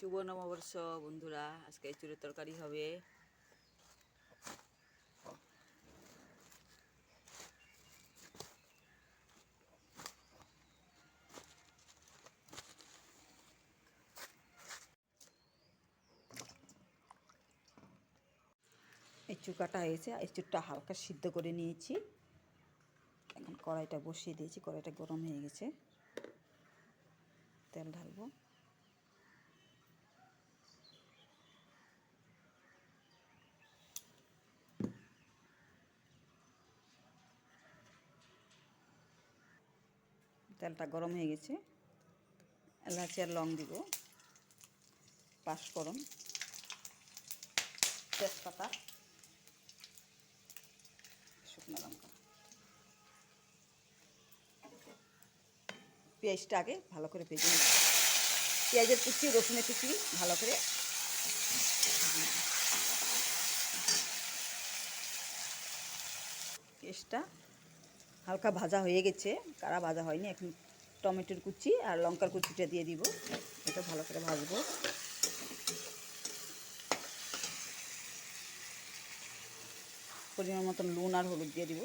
শুভ নববর্ষ, বন্ধুরা। আজকে চুরের তরকারি হবে। এঁচুর কাটা হয়েছে এঁচুরটা হালকা সিদ্ধ করে নিয়েছি। এখন কড়াইটা বসিয়ে দিয়েছি, কড়াইটা গরম হয়ে গেছে। তেল ঢালবো। তেলটা গরম হয়ে গেছে। এলাচি আর লং দিব। পাঁচফোড়ন তেজপাতা। শুকনো লঙ্কা। পেঁয়াজটা আগে ভালো করে ভেজে নিচ্ছি পেঁয়াজের কুচি, রসুনের কুচি ভালো করে পেঁয়াজটা হালকা ভাজা হয়ে গেছে। কারা ভাজা হয়নি, এখন টমেটোর কুচি আর লঙ্কার কুচিটা দিয়ে দিব। এটা ভালো করে ভাজবো। পরিমাণ মতন নুন আর হলুদ দিয়ে দিব।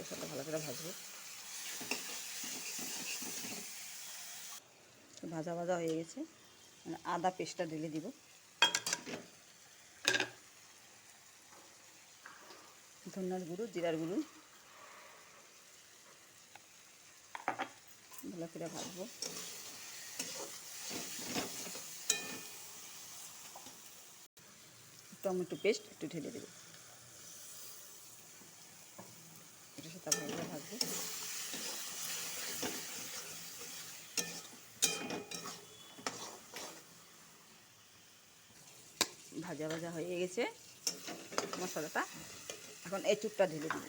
এর ভালো করে ভাজবো। ভাজা ভাজা হয়ে গেছে। মানে আদা পেস্টটা ঢেলে দিব। ধন্যার গুঁড়ো, জিরার গুঁড়ো। ভালো করে ভাজবো। টমেটো পেস্ট একটু ঢেলে দেবো। করে ভাজবো। ভাজা ভাজা হয়ে গেছে মশলাটা। এখন এই চুপটা ঢেলে দিব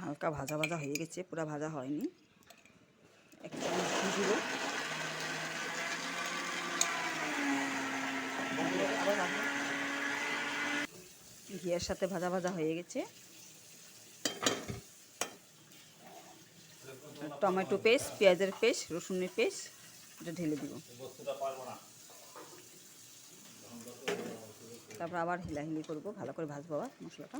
হালকা ভাজা ভাজা হয়ে গেছে, পুরো ভাজা হয়নি। এক চামচ দিব। ভাজবো। ঘিয়ের সাথে ভাজা ভাজা হয়ে গেছে। টমেটো পেস্ট, পেঁয়াজের পেস্ট, রসুনের পেস্ট, এটা ঢেলে দিব। তারপর আবার হিলাহিলি করব, ভালো করে ভাজবো আবার মশলাটা।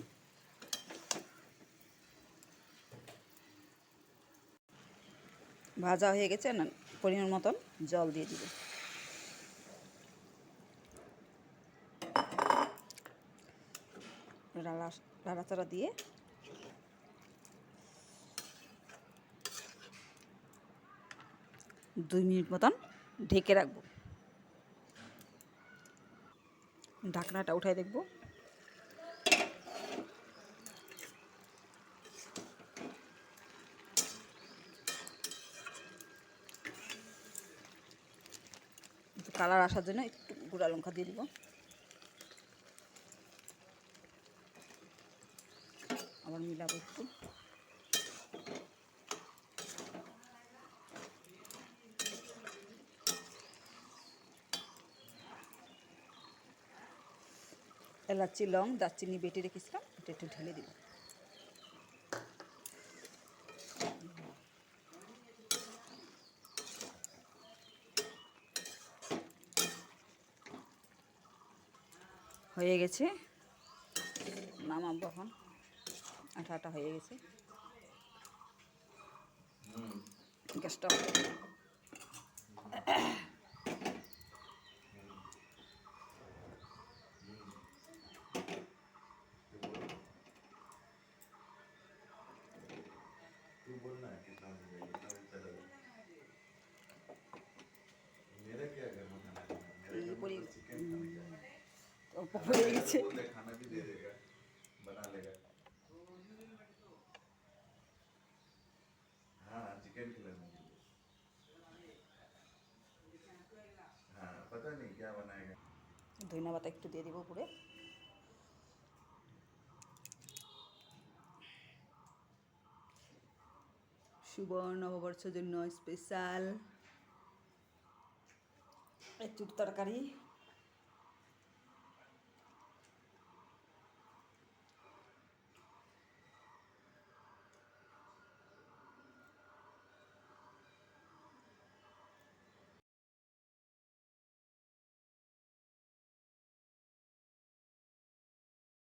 ভাজা হয়ে গেছে, না, পরিমাণ মতন জল দিয়ে দিব। নাড়াচাড়া দিয়ে। দুই মিনিট মতন ঢেকে রাখব। ঢাকনাটা উঠাই দেখব। কালার আসার জন্য একটু গুঁড়া লঙ্কা দিয়ে দিব। আবার মিলাবো একটু। এলাচি, লং, দারচিনি বেটে রেখেছিলাম, এটা একটু ঢেলে দিব। হয়ে গেছে। নামাবো এখন। আঠা আঠা হয়ে গেছে। গ্যাসটা off করে पता नहीं क्या बनाएगा धनिया পাতা একটু দিয়ে দিব শুভ নববর্ষের জন্য স্পেশাল একটু তরকারি।